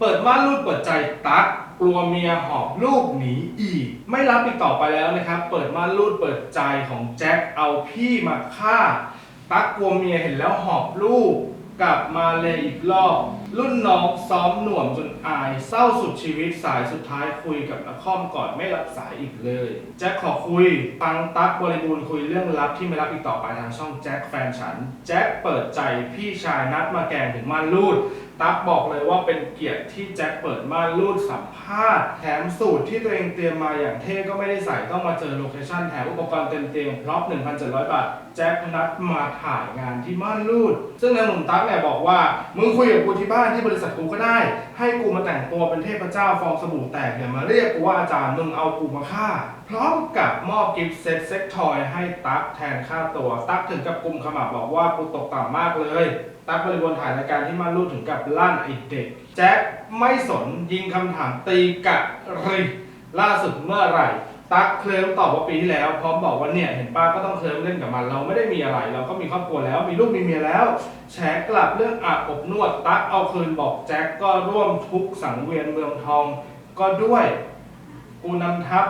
เปิดม่านรูดเปิดใจตั๊กกลัวเมียหอบลูกหนีอีก ไม่รับอีกต่อไปแล้วนะครับ เปิดม่านรูดเปิดใจของแจ็คเอาพี่มาฆ่า ตั๊กกลัวเมียเห็นแล้วหอบลูก กลับมาเลยอีกรอบ รุ่นน้องซ้อมหน่วมจนอายเศร้าสุดชีวิตสายสุดท้ายคุยกับนครก่อนไม่รับสายอีกเลยแจ็คขอคุยฟังตั๊กบริบูรณ์คุยเรื่องลับที่ไม่รับอีกต่อไปทางช่องแจ็คแฟนฉัน แจ็คเปิดใจพี่ชายนัดมาแกงถึงม่านรูด ตั๊กบอกเลยว่าเป็นเกียรติที่แจ็คเปิดม่านรูดสัมภาษณ์แถมสูตรที่ตัวเองเตรียมมาอย่างเท่ก็ไม่ได้ใส่ต้องมาเจอโลเคชั่นแถมอุปกรณ์เต็มเตียงพร็อพ1,700 บาทแจ็คนัดมาถ่ายงานที่ม่านรูด ซึ่งนางหนุ่มตั๊กเนี่ยบอกว่ามึงคุยกับกูที่บ้านที่บริษัทกูก็ได้ ให้กูมาแต่งตัวเป็นเทพเจ้าฟองสบู่แตกอย่ามาเรียกกูว่าอาจารย์มึงเอากูมาฆ่า พร้อมกับมอบกิฟต์เซ็ตเซ็กทอยให้ตั๊กแทนค่าตัว ตั๊กถึงกับกลุ่มขมับบอกว่ากูตกต่ำมากเลย ตั๊กบริบูรณ์ถ่ายรายการที่มารูดถึงกับลั่นไอเด็ก แจ็คไม่สนยิงคำถามตีกะริล่าสุดเมื่อไหร่ ตั๊กเคลิ้มตอบว่าปีที่แล้ว พร้อมบอกว่าเนี่ยเห็นป้าก็ต้องเคลิ้มเล่นกับมัน เราไม่ได้มีอะไร เราก็มีครอบครัวแล้ว มีลูกมีเมียแล้วแฉกลับเรื่องอาบอบนวด ตั๊กเอาคืนบอกแจ็คก็ร่วมทุกสังเวียนเมืองทอง ก็ด้วย กูนำทัพ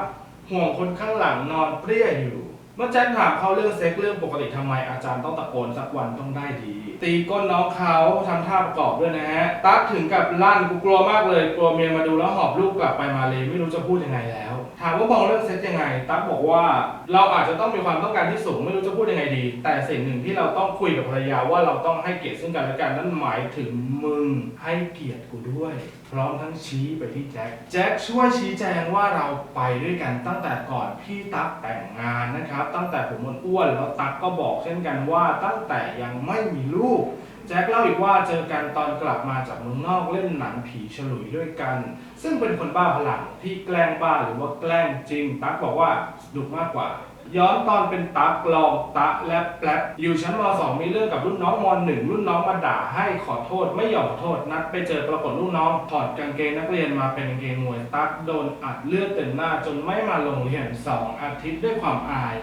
ห่วงคนข้างหลังนอนเปรี้ยอยู่ เมื่อแจ็คถามเขาเรื่องเซ็กเรื่องปกติทำไมอาจารย์ต้องตะโกนสักวันต้องได้ดี ตีก้นน้องเขาทำท่าประกอบด้วยนะฮะ ตั๊กถึงกับลั่นกูกลัวมากเลยกลัวเมียมาดูแล้วหอบลูกกลับไปมาเลยไม่รู้จะพูดยังไงแล้ว ถามว่ามองเรื่องเซ็กยังไง ตั๊กบอกว่าเราอาจจะต้องมีความต้องการที่สูงไม่รู้จะพูดยังไงดี แต่สิ่งหนึ่งที่เราต้องคุยกับภรรยาว่าเราต้องให้เกียรติซึ่งกันและกันนั่นหมายถึงมึงให้เกียรติกูด้วย พร้อมทั้งชี้ไปที่แจ็ค แจ็คช่วยชี้แจงว่าเราไปด้วยกันตั้งแต่ก่อนพี่ตั๊กแต่งงานนะครับ ตั้งแต่ผมอ้วนๆแล้วตั๊กก็บอกเช่นกันว่าตั้งแต่ยังไม่มีลูก แจ็คเล่าอีกว่าเจอกันตอนกลับมาจากเมืองนอกเล่นหนังผีฉลุยด้วยกัน ซึ่งเป็นคนบ้าพลังที่แกล้งบ้าหรือว่าแกล้งจริง ตั๊กบอกว่าสนุกมากกว่า ย้อนตอนเป็นตั๊กลองตะและแปลบอยู่ชั้นม .2 มีเรื่องกับรุ่นน้องม .1 รุ่นน้องมาด่าให้ขอโทษไม่ยอมขอโทษนัดไปเจอปรากฏรุ่นน้องถอดกางเกงนักเรียนมาเป็นกางเกงมวยตั๊กโดนอัดเลือดเต็มหน้าจนไม่มาโรงเรียนสองอาทิตย์ด้วยความอาย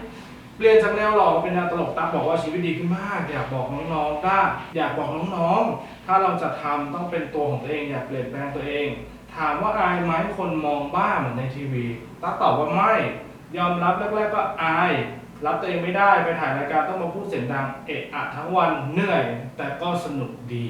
เปลี่ยนจากแนวหล่อมาเป็นแนวตลกตั๊กบอกว่าชีวิตดีขึ้นมาก อยากบอกน้องๆได้อยากบอกน้องๆ ถ้าเราจะทำต้องเป็นตัวของตัวเองอยากเปลี่ยนแปลงตัวเอง ถามว่าอายไหมคนมองบ้าเหมือนในทีวีตั๊กตอบว่าไม่ ยอมรับแรกๆก็อาย รับตัวเองไม่ได้ไปถ่ายรายการต้องมาพูดเสียงดังเอะอะทั้งวันเหนื่อย แต่ก็สนุกดี